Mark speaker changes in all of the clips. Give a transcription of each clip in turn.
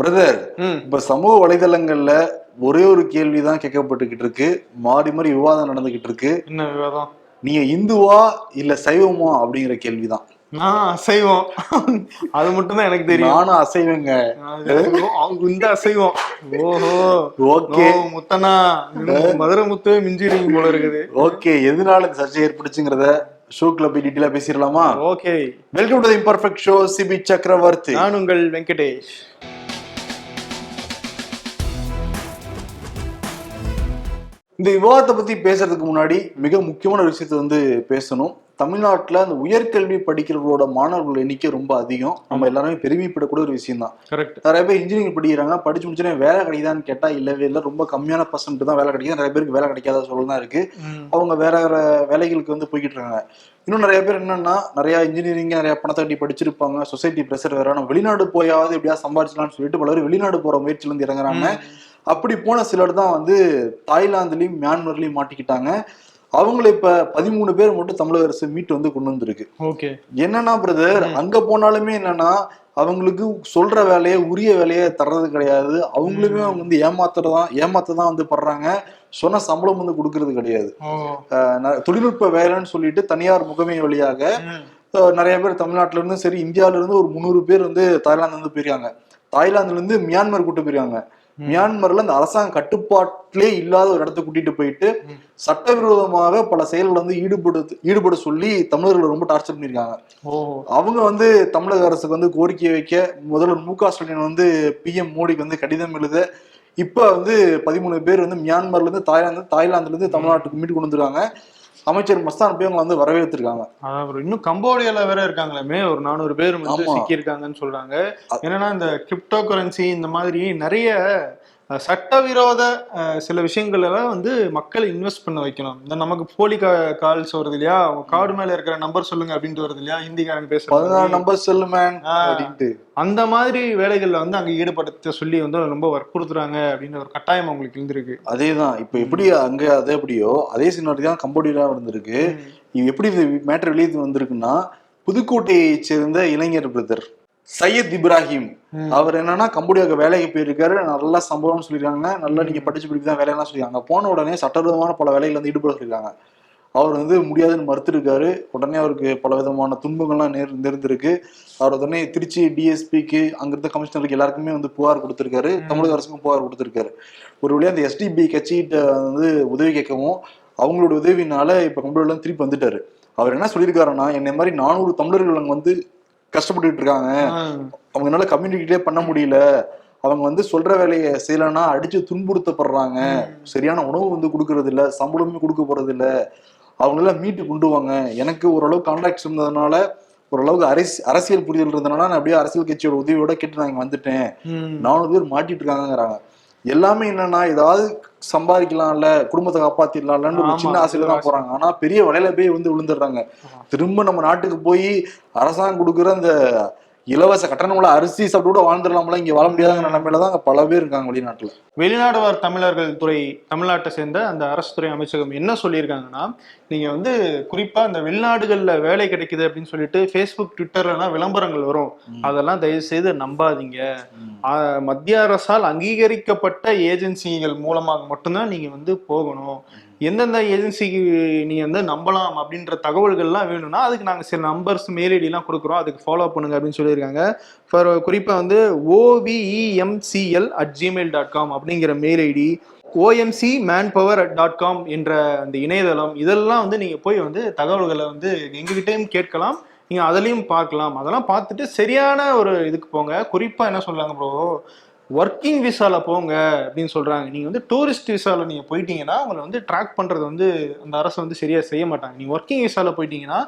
Speaker 1: Brother இப்ப சமூக வலைதளங்கள்ல ஒரே ஒரு கேள்விதான் கேட்கப்பட்டுக்கிட்டு இருக்கு. மாறி மாறி விவாதம் நடந்துகிட்டு இருக்கு.
Speaker 2: என்ன விவாதம்?
Speaker 1: நீங்க இந்துவா இல்ல சைவமா அப்படிங்கிற கேள்விதான்.
Speaker 2: நான் அசைவம். அது மட்டும் தான் எனக்கு தெரியும்.
Speaker 1: நானும் அசைவங்க.
Speaker 2: அவங்க இந்த அசைவம். ஓஹோ.
Speaker 1: ஓகே.
Speaker 2: முத்தனா மதுரை முத்தவே மிஞ்சிருங்க போல இருக்குது.
Speaker 1: ஓகே. எதனால இந்த சர்ச்சை ஏற்பட்டுச்சுங்கிறத ஷோக்குள்ள போய் டீட்டெயிலா பேசிடலாமா?
Speaker 2: Okay.
Speaker 1: Welcome to imperfect show Sibi Chakravarthy
Speaker 2: நான் உங்கள் வெங்கடேஷ்.
Speaker 1: இந்த விவாதத்தை பத்தி பேசுறதுக்கு முன்னாடி மிக முக்கியமான ஒரு விஷயத்தை வந்து பேசணும். தமிழ்நாட்டுல அந்த உயர்கல்வி படிக்கிறவங்களோட மாணவர்கள் எண்ணிக்கை ரொம்ப அதிகம். நம்ம எல்லாருமே பெருமைப்படக்கூடிய ஒரு விஷயம் தான்
Speaker 2: கரெக்ட்
Speaker 1: நிறைய பேர் இன்ஜினியரிங் படிக்கிறாங்க படிச்சு முடிச்சோடனே வேலை கிடைக்குதான்னு கேட்டா இல்லவே இல்லை ரொம்ப கம்மியான பர்சன்ட் தான் வேலை கிடைக்குது. நிறைய பேருக்கு வேலை கிடைக்காத சொல்ல தான் இருக்கு. அவங்க வேற வேற வேலைகளுக்கு வந்து போய்கிட்டு இருக்காங்க. இன்னும் நிறைய பேர் என்னன்னா நிறைய இன்ஜினியரிங் நிறைய பணத்தை கட்டி படிச்சிருப்பாங்க. சொசைட்டி ப்ரெஷர் வேற. வெளிநாடு போயாவது எப்படியா சம்பாதிச்சலாம்னு சொல்லிட்டு பல பேர் வெளிநாடு போற முயற்சியில இருந்து இறங்குறாங்க அப்படி போன சிலர் தான் வந்து தாய்லாந்துலயும் மியான்மர்லயும் மாட்டிக்கிட்டாங்க. அவங்கள இப்ப பதிமூணு பேர் மட்டும் தமிழக அரசு மீட்டு வந்து கொண்டு வந்திருக்கு.
Speaker 2: ஓகே.
Speaker 1: என்னன்னா பிரதர் அங்க போனாலுமே என்னன்னா அவங்களுக்கு சொல்ற வேலையை உரிய வேலையை தர்றது கிடையாது. அவங்களுமே அவங்க வந்து ஏமாத்துறதான் ஏமாத்ததான் வந்து படுறாங்க. சொன்ன சம்பளம் வந்து கொடுக்கறது கிடையாது. தொழில்நுட்ப வேலைன்னு சொல்லிட்டு தனியார் முகமை வழியாக நிறைய பேர் தமிழ்நாட்டுல இருந்தும் சரி இந்தியாவில இருந்து ஒரு முந்நூறு பேர் வந்து தாய்லாந்து வந்து போயிருக்காங்க. தாய்லாந்துல இருந்து மியான்மர் கூட்டு போயிருக்காங்க. மியான்மர்ல அந்த அரசாங்க கட்டுப்பாட்டிலே இல்லாத ஒரு இடத்த கூட்டிட்டு போயிட்டு. சட்டவிரோதமாக பல செயல்கள் வந்து ஈடுபடு ஈடுபட சொல்லி தமிழர்களை ரொம்ப டார்ச்சர் பண்ணியிருக்காங்க. அவங்க வந்து தமிழக அரசுக்கு வந்து கோரிக்கை வைக்க முதல்வர் மு க ஸ்டாலின் வந்து பிஎம் மோடிக்கு வந்து கடிதம் எழுத இப்ப வந்து பதிமூணு பேர் வந்து மியான்மர்ல இருந்து தாய்லாந்து தாய்லாந்துல இருந்து தமிழ்நாட்டுக்கு மீட்டு கொண்டு வந்துருக்காங்க. அமைச்சர் மஸ்தான் போய் அவங்க வந்து வரவேற்றிருக்காங்க
Speaker 2: bro. இன்னும் கம்போடியால வேற இருக்காங்களே ஒரு நானூறு பேர் வந்து. சிக்கி இருக்காங்கன்னு சொல்றாங்க என்னன்னா இந்த கிரிப்டோ கரன்சி இந்த மாதிரி நிறைய சட்டவிரோத சில விஷயங்கள் எல்லாம் வந்து மக்களை இன்வெஸ்ட் பண்ண வைக்கணும். இந்த நமக்கு போலி கால்ஸ் வருது இல்லையா? கார்டு மேல இருக்கிற நம்பர் சொல்லுங்க அப்படின்ட்டு வருது இல்லையா? ஹிந்திக்காரங்க
Speaker 1: பதினாறு
Speaker 2: பேசுறாங்க
Speaker 1: நம்பர் செல்லு மேன்
Speaker 2: ஆ.
Speaker 1: அப்படின்ட்டு.
Speaker 2: அந்த மாதிரி வேலைகள்ல வந்து அங்க ஈடுபடுத்த சொல்லி வந்து ரொம்ப வற்புறுத்துறாங்க அப்படின்னு ஒரு கட்டாயம் அவங்களுக்கு இருந்திருக்கு.
Speaker 1: அதேதான். இப்ப எப்படி அங்க அது எப்படியோ அதே சினாரி தான் கம்போடியா இருந்திருக்கு இது எப்படி இந்த மேட்டர் வெளியே வந்திருக்குன்னா புதுக்கோட்டையை சேர்ந்த இளைஞர் பிரதர் சையத் இப்ராஹிம். அவர் என்னன்னா கம்போடியாவுக்கு வேலைக்கு போயிருக்காரு. நல்லா சம்பவம் சொல்லியிருக்காங்க. நல்லா நீங்க படிச்சு படிக்க தான் வேலையெல்லாம் சொல்லியிருக்காங்க. போன உடனே சட்டவிரோதமான பல வேலைகள் வந்து ஈடுபட சொல்லியிருக்காங்க. அவர் வந்து முடியாதுன்னு மறுத்திருக்காரு. உடனே அவருக்கு பல விதமான துன்பங்கள்லாம் நேர் நேர்ந்திருக்கு. அவர் உடனே திருச்சி டிஎஸ்பிக்கு அங்கிருந்த கமிஷனருக்கு எல்லாருக்குமே வந்து புகார் கொடுத்திருக்காரு. தமிழக அரசுக்கும் புகார் கொடுத்திருக்காரு. ஒரு வழியா அந்த எஸ்டிபி கட்சிகிட்ட வந்து உதவி கேட்கவும் அவங்களோட உதவினால இப்ப கம்ப்யூட்டர்ல திருப்பி வந்துட்டாரு. அவர் என்ன சொல்லியிருக்காருன்னா என்னை மாதிரி நானூறு தமிழர்கள் அங்க வந்து கஷ்டப்பட்டுட்டு இருக்காங்க.
Speaker 2: ஆஹ்.
Speaker 1: அவங்களால கம்யூனிகேட்டே பண்ண முடியல. அவங்க வந்து சொல்ற வேலையை செய்யலைன்னா அடிச்சு துன்புறுத்தப்படுறாங்க. சரியான உணவு வந்து கொடுக்கறது இல்ல சம்பளமே கொடுக்க போறது இல்ல அவங்களெல்லாம் மீட்டு கொண்டு வாங்க. எனக்கு ஓரளவு கான்டாக்ட்ஸ் இருந்ததுனால ஓரளவுக்கு அரசு அரசியல் புரிதல் இருந்ததுனால நான் அப்படியே அரசியல் கட்சியோட உதவியோட கேட்டு நான் இங்க வந்துட்டேன். நானூறு பேர் மாட்டிட்டு இருக்காங்கங்கிறாங்க. எல்லாமே என்னன்னா ஏதாவது சம்பாதிக்கலாம்ல குடும்பத்தை காப்பாத்திடலாம்லன்னு ஒரு சின்ன ஆசையில தான் போறாங்க. ஆனா பெரிய வலையில போய் வந்து விழுந்துடுறாங்க திரும்ப நம்ம நாட்டுக்கு போய் அரசாங்கம் கொடுக்குற அந்த இலவச கட்டணமுள்ள அரிசி சாப்பிட்டு கூட வாழ்ந்துடலாம்ல இங்க வாழ முடியாத நிலைமையில தான் பல பேர் இருக்காங்க வெளிநாட்டுல.
Speaker 2: வெளிநாடு வாழ் தமிழர்கள் துறை தமிழ்நாட்டை சேர்ந்த அந்த அரசு துறை அமைச்சகம் என்ன சொல்லியிருக்காங்கன்னா நீங்க வந்து குறிப்பா இந்த வெளிநாடுகள்ல வேலை கிடைக்குது அப்படின்னு சொல்லிட்டு ஃபேஸ்புக் ட்விட்டர்லாம் விளம்பரங்கள் வரும். அதெல்லாம் தயவு செய்து நம்பாதீங்க ஆஹ், மத்திய அரசால் அங்கீகரிக்கப்பட்ட ஏஜென்சிகள் மூலமாக மட்டும்தான் நீங்க வந்து போகணும். எந்தெந்த ஏஜென்சிக்கு நீங்கள் வந்து நம்பலாம் அப்படின்ற தகவல்கள்லாம் வேணும்னா அதுக்கு நாங்கள் சில நம்பர்ஸ் மெயில் ஐடிலாம் கொடுக்குறோம். அதுக்கு ஃபாலோ பண்ணுங்க அப்படின்னு சொல்லியிருக்காங்க. ஃபார் குறிப்பாக வந்து ஓவிஇஎம்சிஎல் அட் ஜிமெயில் டாட் காம் அப்படிங்கிற mail ID OMC man power dot com என்ற அந்த இணையதளம் இதெல்லாம் வந்து நீங்கள் போய் வந்து தகவல்களை வந்து எங்ககிட்டயும் கேட்கலாம். நீங்கள் அதுலேயும் பார்க்கலாம். அதெல்லாம் பார்த்துட்டு சரியான ஒரு இதுக்கு போங்க. குறிப்பாக என்ன சொல்லுவாங்க ப்ரோ ஒர்க்கிங் விசால போங்க அப்படின்னு சொல்றாங்க. நீங்க வந்து டூரிஸ்ட் விசால நீங்க போயிட்டீங்கன்னா உங்களை வந்து ட்ராக் பண்றது வந்து அந்த அரசு வந்து சரியா செய்ய மாட்டாங்க. நீங்க ஒர்க்கிங் விசால போயிட்டீங்கன்னா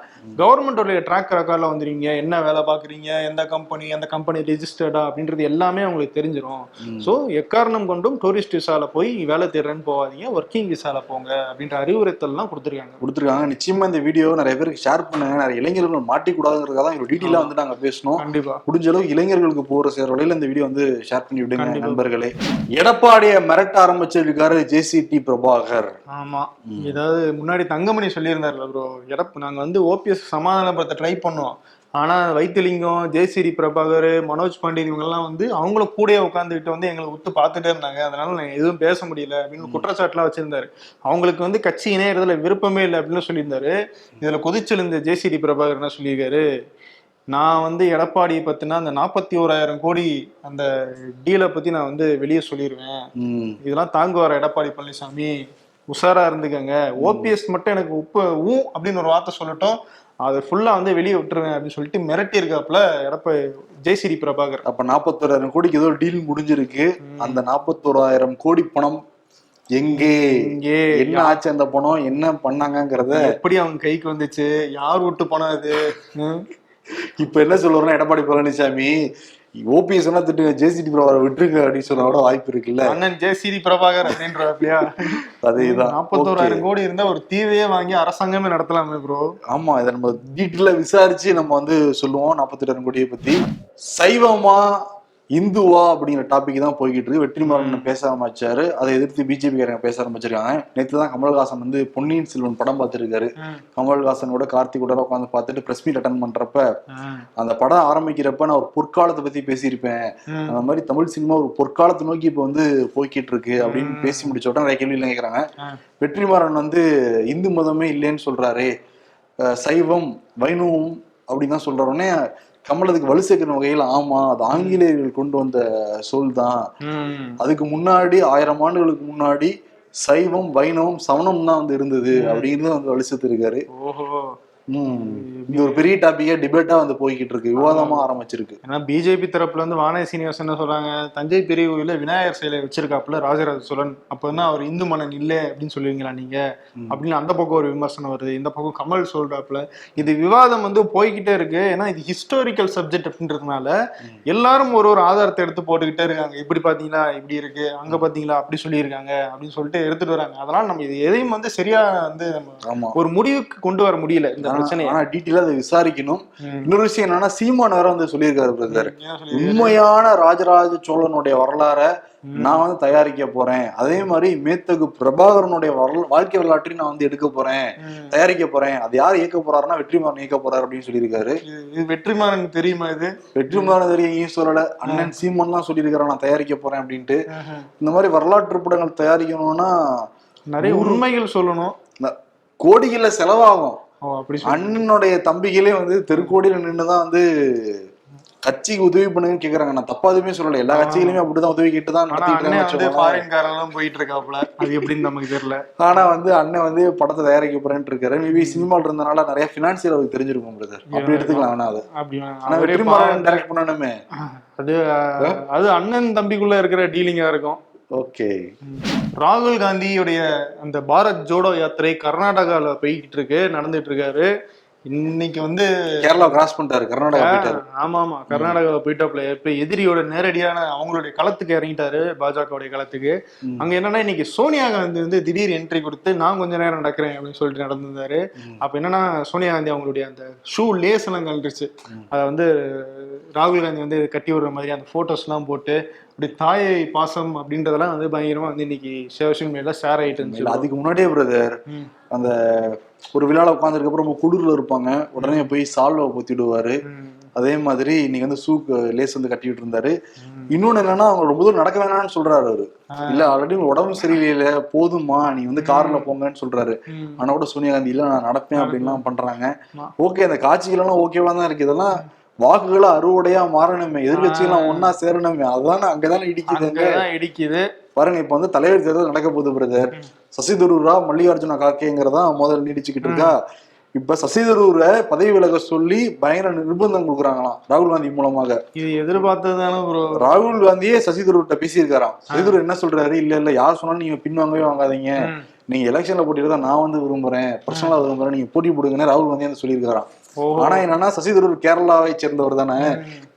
Speaker 2: கவர்மெண்டோடைய ட்ராக் ரெக்கார்ட்ல வந்துருவீங்க. என்ன வேலை பாக்குறீங்க எந்த கம்பெனி எந்த கம்பெனி ரெஜிஸ்டர்டா அப்படின்றது எல்லாமே உங்களுக்கு தெரிஞ்சிடும் ஸோ எக்காரணம் கொண்டும் டூரிஸ்ட் விசால போய் வேலை தேடுறேன்னு போகாதீங்க. ஒர்க்கிங் விசால போங்க அப்படின்ற அறிவுறுத்தல்லாம் கொடுத்துருக்காங்க.
Speaker 1: கொடுத்துருக்காங்க. நிச்சயமா இந்த வீடியோ நிறைய பேருக்கு ஷேர் பண்ணுங்க. நிறைய இளைஞர்கள் மாட்டிக்கூடாதுங்கிறதுக்காக தான் இவ்வளவு டீட்டெயிலா வந்து நாங்க பேசணும்.
Speaker 2: கண்டிப்பா.
Speaker 1: முடிஞ்ச அளவுக்கு இளைஞர்களுக்கு போற சேர வழியில இந்த வீடியோ வந்து ஷேர் பண்ணி
Speaker 2: கண்டிப்பா.
Speaker 1: நண்பர்களே. எடப்பாடியை மிரட்ட ஆரம்பிச்சிருக்காரு ஜேசிடி பிரபாகர்.
Speaker 2: ஆமா. ஏதாவது முன்னாடி தங்கமணி சொல்லியிருந்தாருல ப்ரோ எடப்பு நாங்க வந்து ஓபிஎஸ் சமாதானப்படுத்த ட்ரை பண்ணோம். ஆனா வைத்திலிங்கம் ஜெயசிரி பிரபாகர் மனோஜ் பாண்டியன் இவங்கெல்லாம் வந்து அவங்கள கூடயே உட்காந்துக்கிட்டு வந்து எங்களை உத்து பார்த்துட்டே இருந்தாங்க. அதனால நான் எதுவும் பேச முடியல அப்படின்னு குற்றச்சாட்டுலாம் வச்சிருந்தாரு. அவங்களுக்கு வந்து கட்சி இணையறதுல விருப்பமே இல்லை அப்படின்னு சொல்லியிருந்தாரு. இதுல கொதிச்செழுந்த ஜெயசிரி பிரபாகர் என்ன சொல்லியிருக்காரு? நான் வந்து எடப்பாடியை பத்தினா அந்த நாற்பத்தி ஓராயிரம் கோடி அந்த டீலை பத்தி நான் வந்து வெளியே சொல்லிடுவேன். இதெல்லாம் தாங்குவார் எடப்பாடி பழனிசாமி? உஷாரா இருந்துக்கங்க. ஓபிஎஸ் மட்டும் எனக்கு உப்பு ஊ அப்படின்னு ஒரு வார்த்தை சொல்லட்டும். அதை ஃபுல்லா வந்து வெளியே விட்டுருவேன் அப்படின்னு சொல்லிட்டு மிரட்டி இருக்காப்புல எடப்பாடி ஜெயசிரி பிரபாகர்.
Speaker 1: அப்ப நாற்பத்தோராயிரம் கோடிக்கு ஏதோ டீல் முடிஞ்சிருக்கு. அந்த நாற்பத்தோராயிரம் கோடி பணம் எங்கே?
Speaker 2: இங்கே
Speaker 1: என்ன ஆச்சு அந்த பணம்? என்ன பண்ணாங்கங்கிறத
Speaker 2: எப்படி அவங்க கைக்கு வந்துச்சு? யார் விட்டு பணம் அது?
Speaker 1: இப்ப என்ன சொல்லுவாருன்னா எடப்பாடி பழனிசாமி ஓபிஎஸ் எல்லாம் திட்டுங்க ஜேசிடி பிரபாகரை விட்டுருங்க அப்படின்னு சொல்ல கூட வாய்ப்பு இருக்குல்ல?
Speaker 2: அண்ணன் ஜெயசிரி பிரபாகர் அப்படின்றா
Speaker 1: அதேதான்.
Speaker 2: நாற்பத்தோராயிரம் கோடி இருந்தா ஒரு தீவையே வாங்கி அரசாங்கமே நடத்தலாமே ப்ரோ
Speaker 1: ஆமா இதை நம்ம டீட்டெயிலா விசாரிச்சு நம்ம வந்து சொல்லுவோம் நாற்பத்தெட்டாயிரம் கோடியை பத்தி. சைவமா இந்துவா அப்படிங்கிற டாபிக் தான் போய்கிட்டு இருக்கு. வெற்றிமாறன் பேச ஆரம்பிச்சாரு. அதை எதிர்த்து பிஜேபி காரங்க பேச ஆரம்பிச்சிருக்காங்க. நேற்று தான் கமல்ஹாசன் வந்து பொன்னியின் செல்வன் படம் பார்த்துருக்காரு. கமல்ஹாசனோட கார்த்திக் கூட உட்காந்து பார்த்துட்டு பிரஸ் மீட் அட்டன் பண்றப்ப அந்த படம் ஆரம்பிக்கிறப்ப நான் ஒரு பொற்காலத்தை பத்தி பேசியிருப்பேன். அந்த மாதிரி தமிழ் சினிமா ஒரு பொற்காலத்தை நோக்கி இப்போ வந்து போய்கிட்டு இருக்கு அப்படின்னு பேசி முடிச்ச உடனே நிறைய கேள்வி கேட்கறாங்க வெற்றிமாறன் வந்து இந்து மதமே இல்லைன்னு சொல்றாரு. சைவம் வைணவம் அப்படின்னு தான் சொல்ற உடனே கமல் அதுக்கு வலு சேர்க்கிற வகையில் ஆமா அது ஆங்கிலேயர்கள் கொண்டு வந்த சொல் தான். அதுக்கு முன்னாடி ஆயிரம் ஆண்டுகளுக்கு முன்னாடி சைவம் வைணவம் சமணம் தான் வந்து இருந்தது அப்படின்னு வந்து வலு சேர்த்திருக்காரு இது ஒரு பெரிய டாபிக்கா டிபேட்டா வந்து போய்கிட்டு இருக்கு. விவாதமா ஆரம்பிச்சிருக்கு.
Speaker 2: ஏன்னா பிஜேபி தரப்புல இருந்து வானதி சீனிவாசன் என்ன சொல்றாங்க? தஞ்சை பெரிய கோயில விநாயகர் சிலை வச்சிருக்காப்புல ராஜராஜ சோழன். அப்ப வந்து அவர் இந்து மன்னன் இல்லை அப்படின்னு சொல்லுவீங்களா நீங்க? அப்படின்னு அந்த பக்கம் ஒரு விமர்சனம் வருது. இந்த பக்கம் கமல் சொல்றாப்புல. இது விவாதம் வந்து போய்கிட்டே இருக்கு. ஏன்னா இது ஹிஸ்டாரிக்கல் சப்ஜெக்ட் அப்படின்றதுனால எல்லாரும் ஒரு ஒரு ஆதாரத்தை எடுத்து போட்டுக்கிட்டே இருக்காங்க. இப்படி பாத்தீங்களா இப்படி இருக்கு. அங்க பாத்தீங்களா அப்படி சொல்லியிருக்காங்க. அப்படின்னு சொல்லிட்டு எடுத்துட்டு வராங்க. அதனால நம்ம இது எதையும் வந்து சரியா வந்து ஒரு முடிவுக்கு கொண்டு வர முடியல. இந்த பிரச்சனையை?
Speaker 1: ஆனா டீட்டெயிலா அதை விசாரிக்கணும். இன்னொரு விஷயம் என்னன்னா சீமான் வேற வந்து சொல்லியிருக்காரு பிரதர்? உண்மையான ராஜராஜ சோழனுடைய வரலாற நான் வந்து தயாரிக்க போறேன். அதே மாதிரி மேத்தகு பிரபாகரனுடைய வாழ்க்கை வரலாற்றையும் நான் வந்து எடுக்க போறேன். தயாரிக்க போறேன். அது யார் இயக்க போறாருன்னா வெற்றிமாறன் இயக்க போறாரு அப்படின்னு சொல்லியிருக்காரு.
Speaker 2: வெற்றிமாறன் தெரியுமா இது?
Speaker 1: வெற்றிமாறன் தெரியும் சொல்லல. அண்ணன் சீமான் தான் சொல்லியிருக்காரு நான் தயாரிக்க போறேன் அப்படின்ட்டு. இந்த மாதிரி வரலாற்று படங்கள் தயாரிக்கணும்னா
Speaker 2: நிறைய உண்மைகள் சொல்லணும்.
Speaker 1: கோடிகள்ல செலவாகும். அண்ணனுடைய தம்பிகளே வந்து தெருக்கோடியில நின்னுதான் வந்து கட்சிக்கு உதவி பண்ணுங்கன்னு கேக்குறாங்க. நான் தப்பா எதுவுமே சொல்லல. எல்லா கட்சிகளுமே அப்படிதான் உதவி கேட்டு தான்
Speaker 2: ஆனா
Speaker 1: நடத்திட்டு
Speaker 2: அண்ணன் வந்து
Speaker 1: இருக்காங்க
Speaker 2: ஃபாரின் காரெல்லாம் போயிட்டு இருக்காப்புல அது எப்படின்னு நமக்கு தெரியல.
Speaker 1: ஆனா வந்து அண்ணன் வந்து படத்தை தயாரிக்க போறேன்னு இருக்காரு. மேபி சினிமால இருந்தனால நிறைய பினான்சியல் அவருக்கு தெரிஞ்சிருக்கும் பிரதர் அப்படி எடுத்துக்கலாம் வேணா அது.
Speaker 2: அப்படி
Speaker 1: ஆனா வெற்றிமாறன் டைரக்ட் பண்ணணுமே.
Speaker 2: அது அது அண்ணன் தம்பிக்குள்ள இருக்கிற டீலிங்கா இருக்கும்.
Speaker 1: ஓகே.
Speaker 2: ராகுல் காந்தியுடைய அந்த பாரத் ஜோடோ யாத்திரை கர்நாடகால போய்கிட்டு இருக்கு நடந்துட்டு இருக்காரு இன்னைக்கு வந்து
Speaker 1: கேரளா கிராஸ் பண்ணிட்டாரு கர்நாடகா போயிட்டாரு.
Speaker 2: ஆமா ஆமா கர்நாடகாவில் போயிட்டாப்ல இப்ப எதிரியோட நேரடியான அவங்களுடைய களத்துக்கு இறங்கிட்டாரு பாஜகவுடைய களத்துக்கு. அங்க என்னன்னா இன்னைக்கு சோனியா காந்தி வந்து திடீர் என்ட்ரி கொடுத்து நான் கொஞ்ச நேரம் நடக்கிறேன் அப்படின்னு சொல்லிட்டு நடந்திருந்தாரு. அப்ப என்னன்னா சோனியா காந்தி அவங்களுடைய அந்த ஷூ லேஸ் எல்லாம்
Speaker 1: ம்.
Speaker 2: அதை வந்து ராகுல் காந்தி வந்து கட்டி விடுற மாதிரி அந்த போட்டோஸ் எல்லாம் போட்டு இப்படி தாயை பாசம் அப்படின்றதெல்லாம் வந்து பயங்கரமா வந்து இன்னைக்கு சோஷியல் மீடியால ஷேர் ஆயிட்டு இருந்துச்சு
Speaker 1: அதுக்கு முன்னாடியே பிரதர். அந்த ஒரு விழால உட்காந்துருக்கு அப்புறம் குளிர்ல இருப்பாங்க. உடனே போய் சால்வை பொத்திடுவாரு. அதே மாதிரி இன்னைக்கு வந்து சூக் லேஸ் வந்து கட்டிட்டு இருந்தாரு. இன்னொன்னு என்னன்னா அவங்க ரொம்ப தூரம் நடக்க வேணாம்னு சொல்றாரு அவரு. இல்ல ஆல்ரெடி உடம்பு சரியில்லை போதுமா நீ வந்து கார்ல போங்கன்னு சொல்றாரு. ஆனா கூட சோனியா காந்தி இல்ல நான் நடப்பேன் அப்படின்லாம் பண்றாங்க. ஓகே அந்த காட்சிகள் எல்லாம் ஓகேவா தான் இருக்கு. இதெல்லாம் வாக்குகளை அறுவடையா மாறணுமே. எதிர்கட்சிகள் ஒன்னா சேரணுமே. அதுதானே அங்கதானே
Speaker 2: அங்கதான் இடிக்குது.
Speaker 1: பாருங்க இப்ப வந்து தலைவர் தேர்தல் நடக்க போகுது பிரதர். சசி தரூரா மல்லிகார்ஜுன கார்கேங்கிறதா முதல்ல நீடிச்சுக்கிட்டு இருக்கா. இப்ப சசி தரூரை பதவி விலக சொல்லி பயங்கர நிர்பந்தம் கொடுக்குறாங்களாம் ராகுல் காந்தி மூலமாக.
Speaker 2: இது எதிர்பார்த்தது தானே ப்ரோ
Speaker 1: ராகுல் காந்தியே சசி தரூர்கிட்ட பேசியிருக்காராம். சசி தரூர் என்ன சொல்றாரு? இல்ல இல்ல யார் சொன்னாலும் நீங்க பின்வாங்கவே வாங்காதீங்க. நீங்க எலெக்ஷன்ல போட்டிட்டு நான் வந்து விரும்புறேன். பர்சனலா விரும்புறேன். நீங்க போட்டி போடுங்கன்னு ராகுல் காந்தி வந்து சொல்லியிருக்காராம். ஆனா என்னன்னா சசி தரூர் கேரளாவை சேர்ந்தவர் தானே.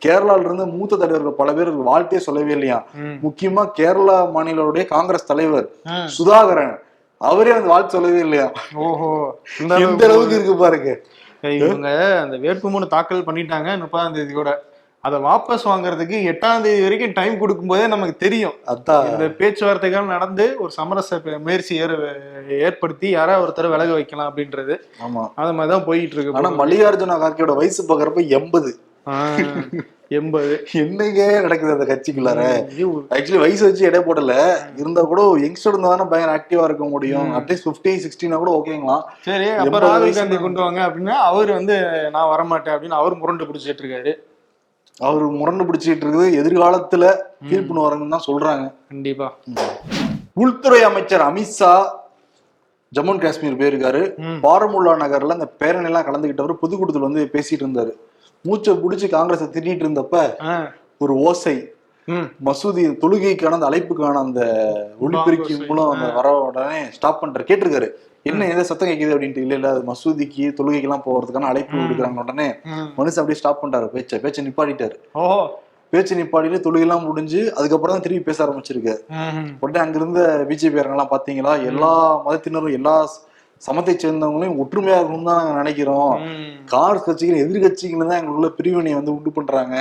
Speaker 1: கேரளால இருந்து மூத்த தலைவர்கள் பல பேர் வாழ்த்தே சொல்லவே இல்லையா. முக்கியமா கேரளா மாநிலோடைய காங்கிரஸ் தலைவர். சுதாகரன். அவரே வந்து வாழ்த்து சொல்லவே இல்லையா.
Speaker 2: ஓஹோ. இந்த
Speaker 1: அளவுக்கு இருக்கு பாருங்க.
Speaker 2: இவங்க அந்த வேட்புமனு தாக்கல் பண்ணிட்டாங்க முப்பதாம் தேதி கூட. அதை வாபஸ் வாங்குறதுக்கு எட்டாம் தேதி வரைக்கும் டைம் கொடுக்கும்போதே நமக்கு தெரியும்.
Speaker 1: அதான்.
Speaker 2: இந்த பேச்சுவார்த்தைகள் நடந்து ஒரு சமரச முயற்சி ஏற ஏற்படுத்தி யாராவது ஒருத்தர் விலக வைக்கலாம் அப்படின்றது.
Speaker 1: ஆமா.
Speaker 2: அது மாதிரிதான் போயிட்டு இருக்கு
Speaker 1: ஆனா மல்லிகார்ஜுன கார்கேயோட வயசு பாக்குறப்ப எண்பது.
Speaker 2: எண்பது.
Speaker 1: என்னங்க நடக்குது அந்த கட்சிக்குள்ளார? ஆக்சுவலி வயசு வச்சு எடை போடல. இருந்தா கூட யங்ஸ்டர் இருந்தா தானே பயங்கர ஆக்டிவா இருக்க முடியும். அட்லீஸ்ட் பிப்டி சிக்ஸ்டினா கூட ஓகேங்களா
Speaker 2: சரி அப்ப ராகுல் காந்தி
Speaker 1: தான்.
Speaker 2: கொண்டு வாங்க அப்படின்னா அவர் வந்து நான் வரமாட்டேன் அப்படின்னு அவர் முரண்டு பிடிச்சிட்டு இருக்காரு.
Speaker 1: அவர் முரண்டு பிடிச்சிட்டு இருக்குது. எதிர்காலத்துல ஃபீல் பண்ணுவாருன்னு தான் சொல்றாங்க.
Speaker 2: கண்டிப்பா.
Speaker 1: உள்துறை அமைச்சர் அமித்ஷா ஜம்மு அண்ட் காஷ்மீர் போயிருக்காரு. பாரமுல்லா நகர்ல அந்த பேரணி எல்லாம் கலந்துகிட்டவர் பொதுக்கூட்டத்தில் வந்து பேசிட்டு இருந்தாரு. மூச்சை பிடிச்சி காங்கிரஸை திட்டிட்டு இருந்தப்ப ஒரு ஓசை மசூதி தொழுகைக்கான அந்த அழைப்புக்கான அந்த ஒளிபெருக்கி. மூலம் அந்த வர உடனே ஸ்டாப் பண்ற கேட்டிருக்காரு. என்ன எதை சத்தம் கேக்குது அப்படின்ட்டு இல்ல இல்ல அது மசூதிக்கு தொழுகைக்கு எல்லாம் போறதுக்கான அழைப்பு விடுக்கிறாங்க உடனே. மனுஷன் அப்படியே ஸ்டாப் பண்றாரு. பேச்சை பேச்சை நிப்பாட்டிட்டாரு.
Speaker 2: ஓஹோ.
Speaker 1: பேச்சு நிப்பாட்டிட்டு தொழுகை எல்லாம் முடிஞ்சு அதுக்கப்புறம் தான் திருப்பி பேச ஆரம்பிச்சிருக்கு
Speaker 2: ம்,
Speaker 1: உடனே அங்கிருந்த பிஜேபி எல்லாம் பாத்தீங்களா? எல்லா மதத்தினரும் எல்லா சமத்தை சேர்ந்தவங்களையும் ஒற்றுமையா இருக்கணும்னு தான் நாங்க நினைக்கிறோம். காங்கிரஸ் கட்சிகள் எதிர்கட்சிகள் தான் எங்களுக்குள்ள பிரிவினை வந்து உண்டு பண்றாங்க.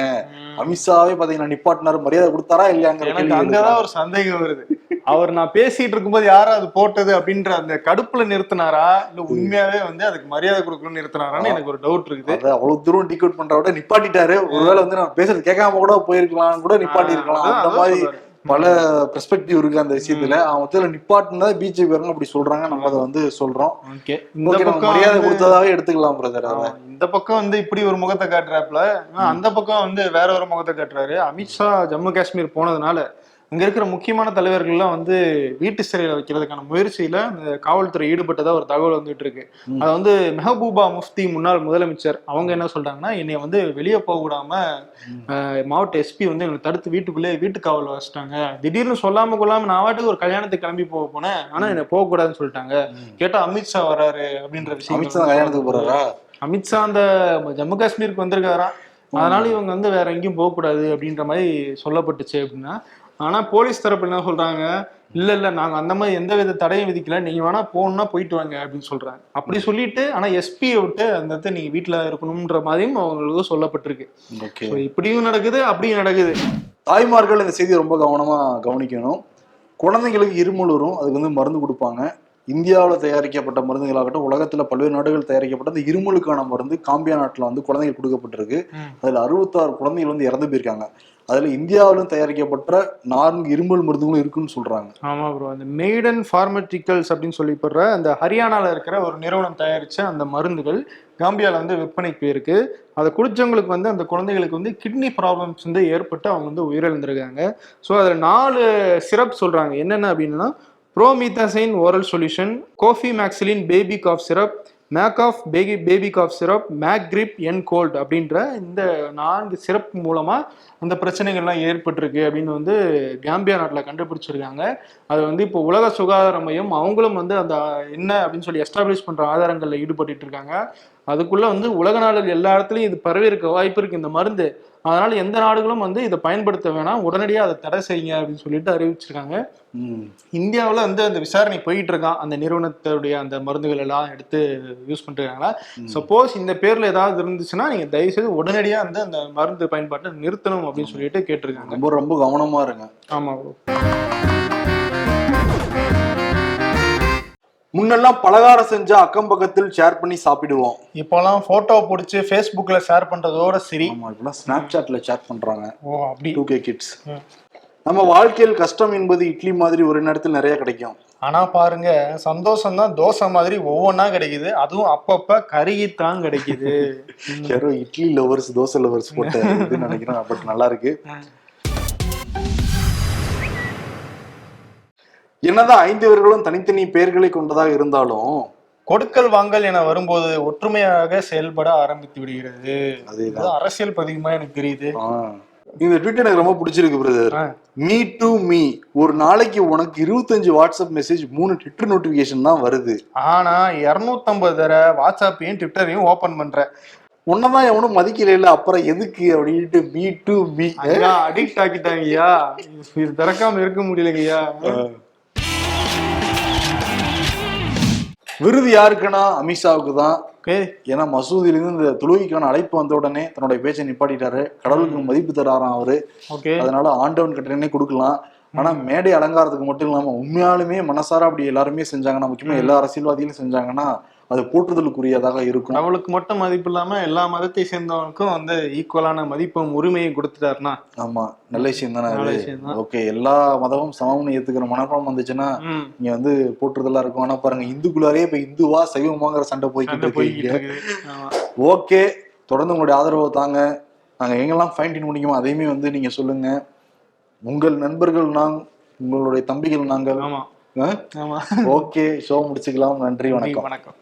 Speaker 1: அமித்ஷாவே பாத்தீங்கன்னா நிப்பாட்டினாரு மரியாதை கொடுத்தாரா இல்லையாங்கிற
Speaker 2: எனக்கு அங்கதான். ஒரு சந்தேகம் வருது. அவர் நான் பேசிட்டு இருக்கும்போது யாரும் அது போட்டது அப்படின்ற அந்த கடுப்புல நிறுத்தினாரா? இல்ல உண்மையாவே வந்து அதுக்கு மரியாதை கொடுக்கணும்னு நிறுத்தினாரான்னு எனக்கு ஒரு டவுட் இருக்குது.
Speaker 1: அத அவ்வளவு தூரம் டிகோட் பண்ற விட நிப்பாட்டிட்டாரு. ஒருவேளை வந்து நான் பேசுறது கேட்காம கூட போயிருக்கலாம் கூட நிப்பாட்டி இருக்கலாம் அந்த மாதிரி. பல பெர்ஸ்பெக்டிவ் இருக்கு அந்த விஷயத்துல. அவன் வந்து நிப்பாட்டினா பிஜேபி அப்படி சொல்றாங்க. நம்ம அதை வந்து சொல்றோம்.
Speaker 2: ஓகே. இந்த பக்கம்
Speaker 1: மரியாதை கொடுத்ததாவே எடுத்துக்கலாம் பிரதர்
Speaker 2: இந்த பக்கம் வந்து இப்படி ஒரு முகத்தை காட்டுறாப்புல. ஆனா, அந்த பக்கம் வந்து வேற ஒரு முகத்தை காட்டுறாரு. அமித்ஷா ஜம்மு காஷ்மீர் போனதுனால அங்க இருக்கிற முக்கியமான தலைவர்கள்லாம் வந்து வீட்டு சிறையில வைக்கிறதுக்கான முயற்சியில அந்த காவல்துறை ஈடுபட்டதா ஒரு தகவல் வந்துட்டு இருக்கு. அது வந்து மெஹபூபா முஃப்தி முன்னாள் முதலமைச்சர் அவங்க என்ன சொல்றாங்கன்னா என்னைய வந்து வெளியே போக விடாம மாவட்ட எஸ்பி வந்து எங்களை தடுத்து வீட்டுக்குள்ளே வீட்டு காவல் வச்சுட்டாங்க. திடீர்னு சொல்லாம கொள்ளாம நான் வாட்டுக்கு ஒரு கல்யாணத்துக்கு கிளம்பி போக போனேன். ஆனா என்னை போக கூடாதுன்னு சொல்லிட்டாங்க. கேட்டா அமித்ஷா வராரு அப்படின்ற விஷயம்
Speaker 1: அமித்ஷா கல்யாணத்துக்கு போறாரா?
Speaker 2: அமித்ஷா அந்த ஜம்மு காஷ்மீருக்கு வந்திருக்காராம் அதனால இவங்க வந்து வேற எங்கேயும் போக கூடாது அப்படின்ற மாதிரி சொல்லப்பட்டுச்சு அப்படின்னா ஆனா போலீஸ் தரப்பு என்ன சொல்றாங்க? இல்ல இல்ல நாங்க அந்த மாதிரி எந்த வித தடையும் விதிக்கல. நீங்க வேணா போகணும்னா போயிட்டு வாங்க அப்படின்னு சொல்றாங்க. அப்படி சொல்லிட்டு ஆனா எஸ்பியை விட்டு அந்த இடத்த நீங்க வீட்டுல இருக்கணும்ன்ற மாதிரியும் அவங்களுக்கு சொல்லப்பட்டிருக்கு.
Speaker 1: ஓகே.
Speaker 2: இப்படியும் நடக்குது அப்படியும் நடக்குது.
Speaker 1: தாய்மார்கள் இந்த செய்தியை ரொம்ப கவனமா கவனிக்கணும். குழந்தைங்களுக்கு இருமல் வரும் அதுக்கு வந்து மருந்து கொடுப்பாங்க. இந்தியாவில் தயாரிக்கப்பட்ட மருந்துகளாகட்டும் உலகத்துல பல்வேறு நாடுகள் தயாரிக்கப்பட்ட அந்த இருமலுக்கான மருந்து காம்பியா நாட்டுல வந்து குழந்தைகளுக்கு கொடுக்கப்பட்டிருக்கு. அதுல அறுபத்தாறு குழந்தைகள் வந்து இறந்து போயிருக்காங்க. அதுல இந்தியாவிலும் தயாரிக்கப்பட்ட நான்கு இருமல் மருந்துகளும் இருக்குன்னு சொல்றாங்க.
Speaker 2: ஆமா ப்ரோ அந்த மெய்டன் ஃபார்மட்டிக்கல்ஸ் அப்படின்னு சொல்லிப்படுற அந்த ஹரியானால இருக்கிற ஒரு நிறுவனம் தயாரிச்ச அந்த மருந்துகள் காம்பியால வந்து விற்பனைக்கு போயிருக்கு. அதை குடிச்சவங்களுக்கு வந்து அந்த குழந்தைகளுக்கு வந்து கிட்னி ப்ராப்ளம்ஸ் வந்து ஏற்பட்டு அவங்க வந்து உயிரிழந்திருக்காங்க. ஸோ அதில் நாலு சிரப் சொல்றாங்க. என்னென்ன அப்படின்னா promethazine oral solution Kofexmalin baby cough syrup Makoff baby baby cough syrup Magrip N cold அப்படின்ற இந்த நான்கு சிரப் மூலமாக அந்த பிரச்சனைகள்லாம் ஏற்பட்டிருக்கு அப்படின்னு வந்து கேம்பியா நாட்டில் கண்டுபிடிச்சிருக்காங்க. அது வந்து இப்போ உலக சுகாதார மையம் அவங்களும் வந்து அந்த என்ன அப்படின்னு சொல்லி எஸ்டாப்ளிஷ் பண்ணுற ஆதாரங்களில் ஈடுபட்டு இருக்காங்க. அதுக்குள்ள வந்து உலக நாடுகள் எல்லா இடத்துலையும் இது பரவி இருக்க வாய்ப்பு இருக்கு இந்த மருந்து. அதனால எந்த நாடுகளும் வந்து இதை பயன்படுத்த வேணாம். உடனடியாக அதை தடை செய்யுங்க அப்படின்னு சொல்லிட்டு அறிவிச்சிருக்காங்க. இந்தியாவில் வந்து அந்த விசாரணை போயிட்டு இருக்கான். அந்த நிறுவனத்துடைய அந்த மருந்துகள் எல்லாம் எடுத்து யூஸ் பண்ணிட்டு இருக்காங்களா? சப்போஸ் இந்த பேர்ல ஏதாவது இருந்துச்சுன்னா நீங்க தயவு செய்து உடனடியாக வந்து அந்த மருந்து பயன்பாட்டை நிறுத்தணும் அப்படின்னு சொல்லிட்டு கேட்டிருக்காங்க.
Speaker 1: ரொம்ப ரொம்ப கவனமா இருங்க.
Speaker 2: ஆமா bro.
Speaker 1: முன்னெல்லாம் பலகாரம் செஞ்சா அக்கம் பக்கத்தில் ஷேர் பண்ணி சாப்பிடுவோம்.
Speaker 2: இப்போலாம் போட்டோ பிடிச்சி ஃபேஸ்புக்ல ஷேர் பண்றதோட சரி.
Speaker 1: இப்பெல்லாம் ஸ்னாப் சாட்ல ஷேர் பண்றாங்க.
Speaker 2: ஓ அப்படி.
Speaker 1: Two K kids. நம்ம வாழ்க்கையில் கஷ்டம் என்பது இட்லி மாதிரி ஒரு நேரத்தில் நிறைய கிடைக்கும்.
Speaker 2: ஆனா பாருங்க சந்தோஷம் தான் தோசை மாதிரி ஒவ்வொன்றா கிடைக்குது. அதுவும் அப்பப்ப கருகித்தான் கிடைக்குது.
Speaker 1: யாரோ இட்லி லவர்ஸ் தோசை லவர்ஸ் போட்ட நினைக்கிறேன் பட் நல்லா இருக்கு. என்னதான் ஐந்து பேர்களும் தனித்தனி பெயர்களை கொண்டதாக இருந்தாலும்
Speaker 2: கொடுக்கல் வாங்கல் என வரும்போது ஒற்றுமையாக செயல்பட ஆரம்பித்து விடுகிறது.
Speaker 1: அதேதான்.
Speaker 2: அது அரசியல் பதிகமா எனக்கு தெரியுது.
Speaker 1: இந்த ட்வீட் எனக்கு ரொம்ப பிடிச்சிருக்கு பிரதர். மீ டு மீ ஒரு நாளைக்கு உனக்கு இருபத்தஞ்சு வாட்ஸ்அப் மெசேஜ் மூணு ட்விட்டர் நோட்டிபிகேஷன் தான் வருது.
Speaker 2: ஆனா இருநூத்தம்பது தடவை வாட்ஸ்அப்பையும் ட்விட்டரையும் ஓபன் பண்ற.
Speaker 1: உன்னதான் எவனும் மதிக்கல இல்ல அப்புறம் எதுக்கு அப்படின்ட்டு மீ டு மீ
Speaker 2: ஐயா அடிக்ட் ஆக்கிட்டாங்க ஐயா இது திறக்காம இருக்க முடியலைங்கய்யா.
Speaker 1: விருது யாருக்குன்னா அமித்ஷாவுக்கு தான் ஏன்னா மசூதியிலிருந்து இந்த தொழுகைக்கான அழைப்பு வந்த உடனே தன்னுடைய பேச்சை நிப்பாட்டிட்டாரு. கடவுளுக்கு மதிப்பு தராராம் அவரு.
Speaker 2: ஓகே.
Speaker 1: அதனால ஆண்டவன் கட்டணே கொடுக்கலாம். ஆனா மேடை அலங்காரத்துக்கு மட்டும் இல்லாம உண்மையாலுமே மனசார அப்படி எல்லாருமே செஞ்சாங்கன்னா முக்கியமா எல்லா அரசியல்வாதிகளும் செஞ்சாங்கன்னா அது போற்றுதலுக்குரியதாக இருக்கும்
Speaker 2: கடவுளுக்கு மட்டும் மதிப்பு இல்லாம எல்லா மதத்தை சேர்ந்தவனுக்கும் வந்து ஈக்குவலான மதிப்பும் உரிமையும் கொடுத்துட்டாருன்னா?
Speaker 1: ஆமா நல்ல விஷயம் தானே ஓகே எல்லா மதமும் சமம்னு ஏத்துக்கிற மனப்பான்மை வந்துச்சுன்னா
Speaker 2: ம்.
Speaker 1: இங்க வந்து போற்றுதலா இருக்கும். ஆனா பாருங்க இந்துக்குள்ளாரே இப்ப இந்துவா சைவமாங்கிற சண்டை போய்கிட்டு ஓகே தொடர்ந்து உங்களுடைய ஆதரவை தாங்க. நாங்க எங்கெல்லாம் ஃபைன் டின் முடிக்குமோ அதையுமே வந்து நீங்க சொல்லுங்க. உங்கள் நண்பர்கள் நாங் உங்களுடைய தம்பிகள் நாங்கள். ஓகே ஷோ முடிச்சுக்கலாம். நன்றி வணக்கம்.
Speaker 2: வணக்கம்.